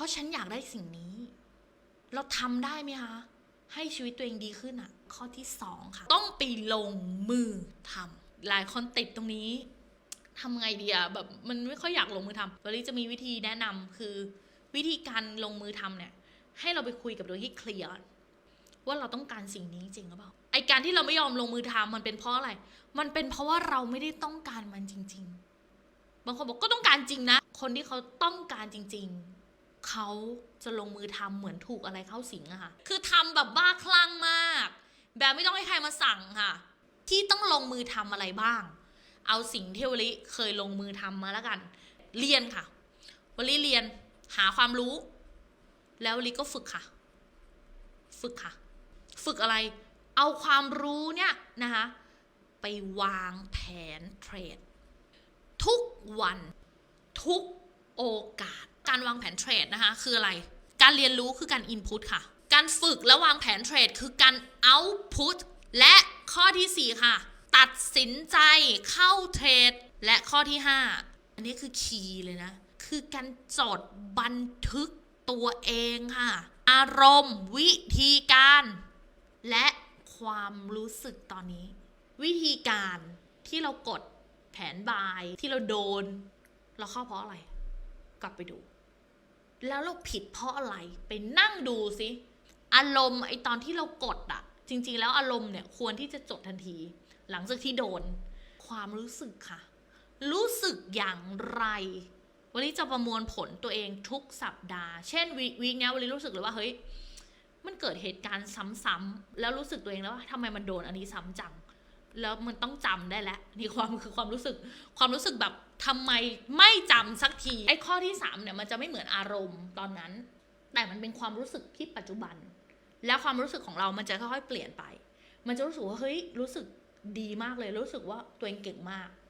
พราะฉันอยากได้สิ่งนี้ เราทำได้ไหมคะ ให้ชีวิตตัวเองดีขึ้นอะข้อที่สองค่ะ ต้องไปลงมือทำหลายคนติดตรงนี้ทำไงดีอะแบบมันไม่ค่อยอยากลงมือทำวันนี้จะมีวิธีแนะนำคือ วิธีการลงมือทำเนี่ย ให้เราไปคุยกับตัวเองให้เคลียร์ว่าเราต้องการสิ่งนี้จริงหรือเปล่าไอการที่เราไม่ยอมลงมือทำมันเป็นเพราะอะไร มันเป็นเพราะว่าเราไม่ได้ต้องการมันจริง ๆ บางคนบอกก็ต้องการจริงนะ คนที่เขาต้องการจริง ๆ เขาจะลงมือทำเหมือนถูกอะไรเข้าสิงอะค่ะ คือทำแบบบ้าคลั่งมาก แบบไม่ต้องให้ใครมาสั่งค่ะ ที่ต้องลงมือทำอะไรบ้าง เอาสิ่งที่วลิเคยลงมือทำมาแล้วกัน เรียนค่ะวลิเรียนหาความรู้ แล้ววลิก็ฝึกค่ะ ฝึกค่ะ ฝึกอะไร เอาความรู้เนี่ยนะคะไปวางแผนเทรด ทุกวันทุกโอกาส การวางแผนเทรดนะคะคืออะไร การเรียนรู้คือการ input ค่ะ การฝึกและวางแผนเทรดคือการ output และข้อทีสี่ 4 ค่ะ ตัดสินใจเข้าเทรด และข้อที่ 5 อันนี้คือคีย์เลยนะ คือการจดบันทึกตัวเองค่ะ อารมณ์วิธีการ และความรู้สึกตอนนี้ วิธีการที่เรากดแผนบายที่เราโดน เราเข้าเพราะอะไร กลับไปดู แล้วเราผิดเพราะอะไรไปนั่งดูสิอารมณ์ไอตอนที่เรากดอะจริง ๆ แล้วอารมณ์เนี่ยควรที่จะจดทันที หลังจากที่โดน ความรู้สึกค่ะ รู้สึกอย่างไร วันนี้จะประมวลผลตัวเองทุกสัปดาห์ เช่นวีวีคเนี้ยวันนี้รู้สึกเลยว่าเฮ้ยมันเกิดเหตุการณ์ซ้ำๆแล้วรู้สึกตัวเองแล้วว่าทำไมมันโดนอันนี้ซ้ำจัง แล้วมันต้องจำได้แล้วนี่ความคือความรู้สึกความรู้สึกแบบทำไมไม่จำสักทีไอ้ข้อที่สามเนี่ยมันจะไม่เหมือนอารมณ์ตอนนั้น แต่มันเป็นความรู้สึกที่ปัจจุบัน แล้วความรู้สึกของเรามันจะค่อยๆเปลี่ยนไป มันจะรู้สึกว่าเฮ้ยรู้สึกดีมากเลยรู้สึกว่าตัวเองเก่งมาก